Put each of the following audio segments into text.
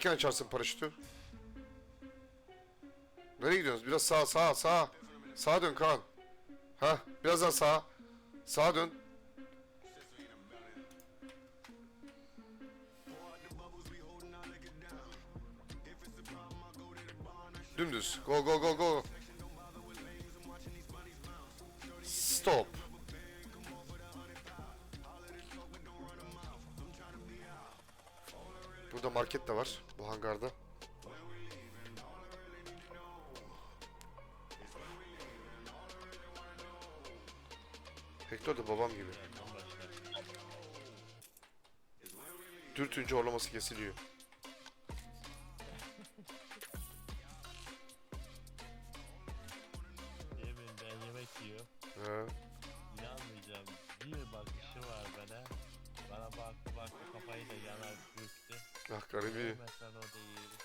Erken açarsın paraşütü. Nereye gidiyorsunuz? Biraz sağa sağa sağa. Sağa dön Kaan. Ha, biraz daha sağa. Sağa dön. Dümdüz. Go go go go. Hector da babam gibi. Dürtünce horlaması kesiliyor. Yemin ben yemek yiyor. He. İnanmayacağım. Bir bakışı var bana. Bana baktı baktı kafayı da yana büktü. Ah garibi. Yemesen o değil.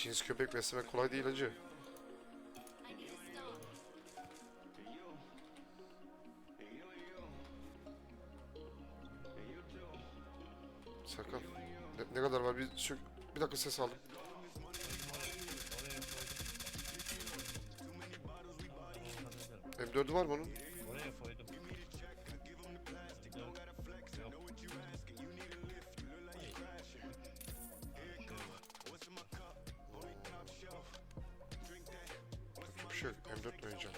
Cins köpek beslemek kolay değil acı. Sakın. Ne, ne kadar var? Bir, sök- bir dakika ses aldım. Oraya koydum. M4'ü var mı onun? M4 oynayacağım.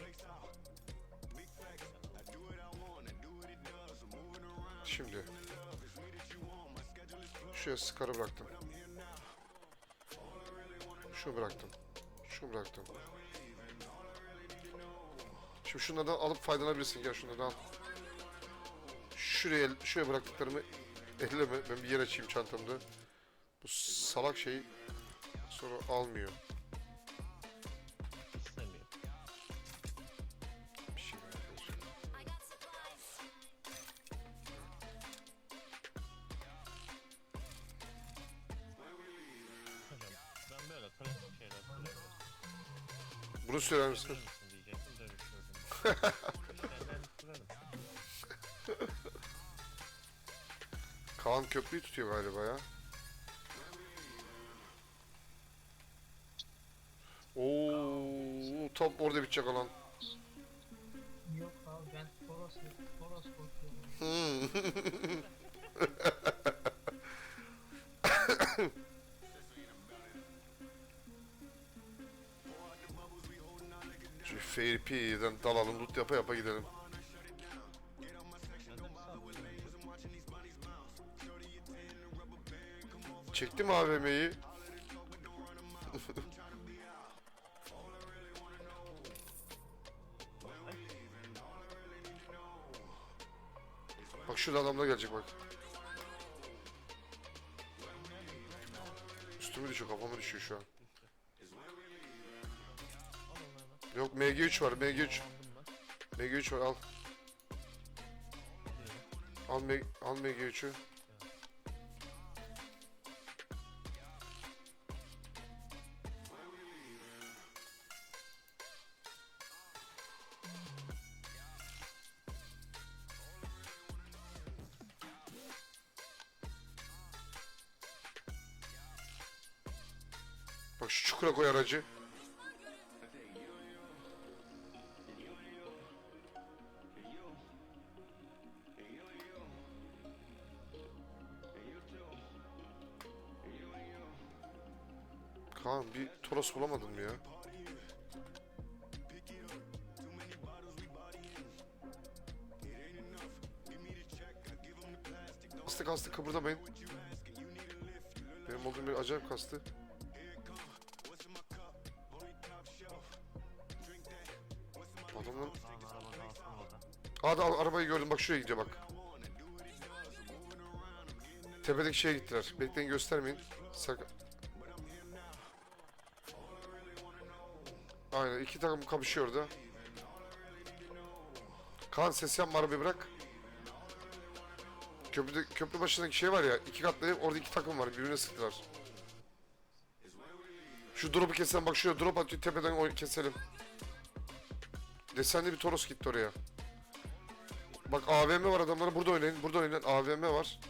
Şimdi. Şuraya skarı bıraktım. Şunu bıraktım. Şunu bıraktım. Şimdi şunlardan alıp faydalanabilirsin. Gel şunlardan. Şuraya, şuraya bıraktıklarımı elleme. Ben bir yer açayım çantamda. Bu salak şeyi sonra almıyor. Bunu söyler misin? Diyecektim ben kurarım. Kaan köprüyü tutuyor galiba ya. Oo, tam orada bitecek alan. Yok abi ben Toros, Toros korkuyorum. Şu FRP'den dalalım, loot yapa yapa gidelim. Çektim AVM'yi. bak şurada adamlar gelecek bak. Üstüme düşüyor, kafama düşüyor şu an. Yok MG3 var, MG3. MG3 var al. Al, M al MG3'ü. Bak şu çukura koy aracı. Toros bulamadın mı ya? Kastı kastı kıpırdamayın. Benim olduğum bir acayip kastı. Adamın... Hadi al, arabayı gördüm bak şuraya gidiyor bak. Tepedeki şeye gittiler. Bekleyin göstermeyin. Sakın. Aynen iki takım kapışıyor orada. Kaan ses yapma arabayı bırak. Köprüde, köprü başındaki şey var ya iki katlı ev orada iki takım var birbirine sıktılar. Şu drop'u keselim bak şuraya drop atıyor tepeden oy keselim. Desenli bir Toros gitti oraya. Bak AVM var adamlara burada oynayın burada oynayın AVM var.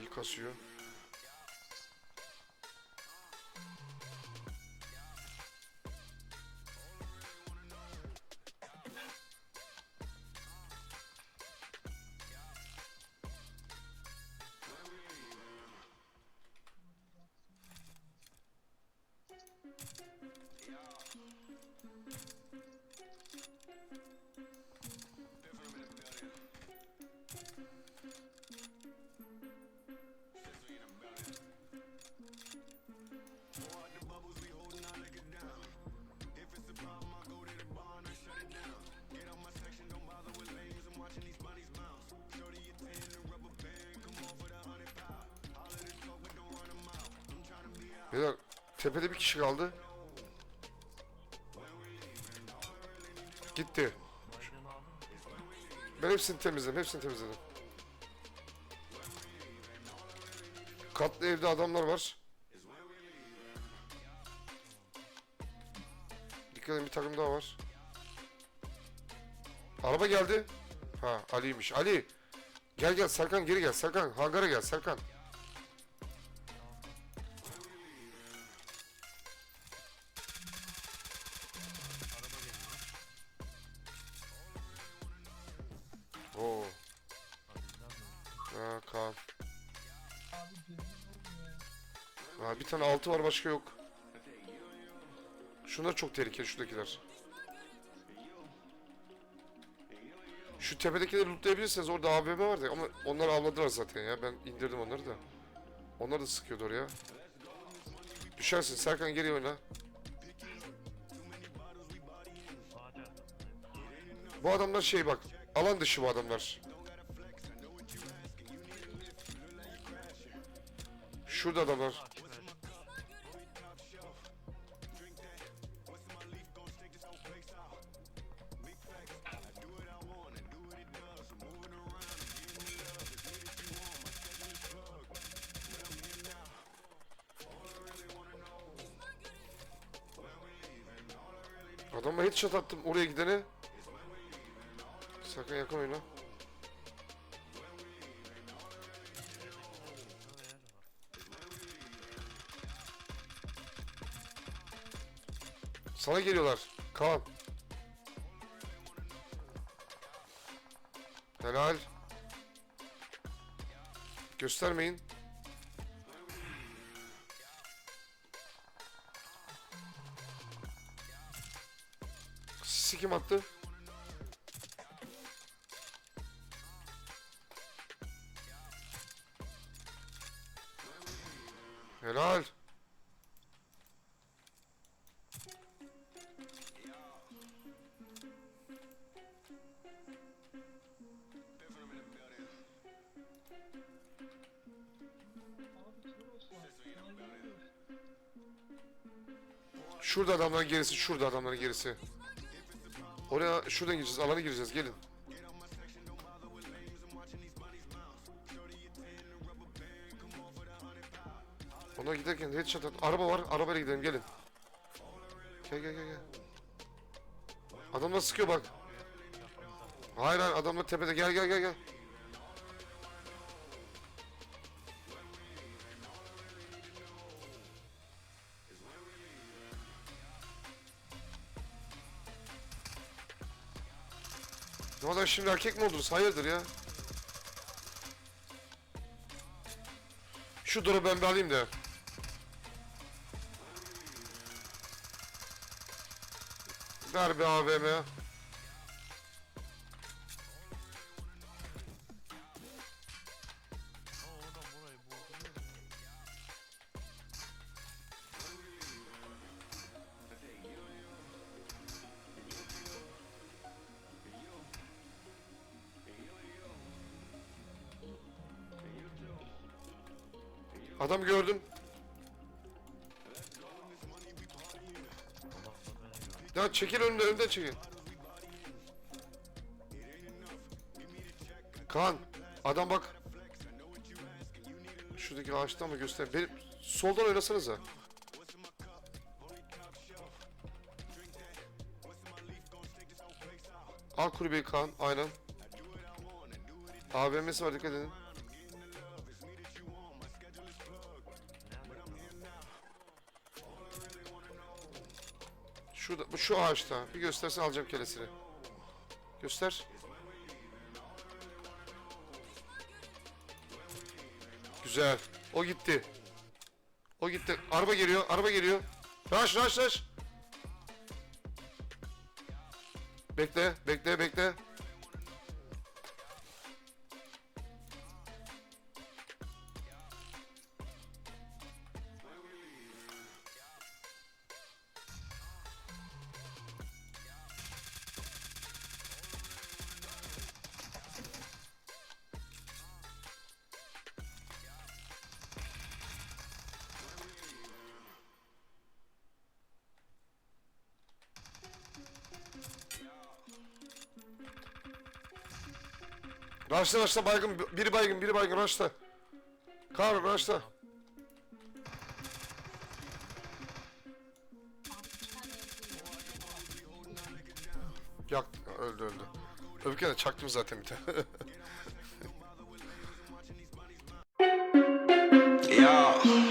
İyi kasıyor. Tepede bir kişi kaldı. Gitti. Ben hepsini temizledim, hepsini temizledim. Katlı evde adamlar var. Dikkat edin bir takım daha var. Araba geldi. Ha Ali'ymiş. Ali. Gel gel Serkan geri gel. Serkan hangara gel Serkan. Altı var başka yok. Şunlar çok tehlikeli şuradakiler. Şu tepedekileri lootlayabilirsiniz. Orada AVM vardı ama onları avladılar zaten ya. Ben indirdim onları da. Onlar da sıkıyordu oraya. Düşersin. Serkan geri oyna. Bu adamlar şey bak. Alan dışı bu adamlar. Şurada adamlar. Adama headshot attım oraya gidene. Sakın yakın oyna. Sana geliyorlar. Kaan. Helal. Göstermeyin. Kim attı? Helal. Şurada adamların gerisi, şurada adamların gerisi. Oraya şuradan gireceğiz, alana gireceğiz. Gelin. Ona giderken headshot at. Araba var, arabayla gidelim. Gelin. Gel gel gel gel. Adamlar sıkıyor bak. Hayır hayır adamlar tepede. Gel gel gel gel. Oldu şimdi erkek mi oldunuz? Hayırdır ya? Şu duru ben bir alayım da. Ver bir AVM. Adam gördüm. Ya çekil önüne önünden çekil. Kaan adam bak. Şuradaki ağaçtan mı göster? Benim soldan oynasanıza. Al kulübeyi Kaan. Aynen. AVM'si var dikkat edin. Şurada, şu ağaçta. Bir göstersen alacağım kelesini. Göster. Güzel. O gitti. O gitti. Araba geliyor. Araba geliyor. Raş raş raş. Bekle. Bekle. Bekle. Raşla raşla baygın. Biri baygın. Biri baygın. Raşla. Kar raşla. Yak. Öldü öldü. Öbürkene çaktım zaten bir tane. Yeah.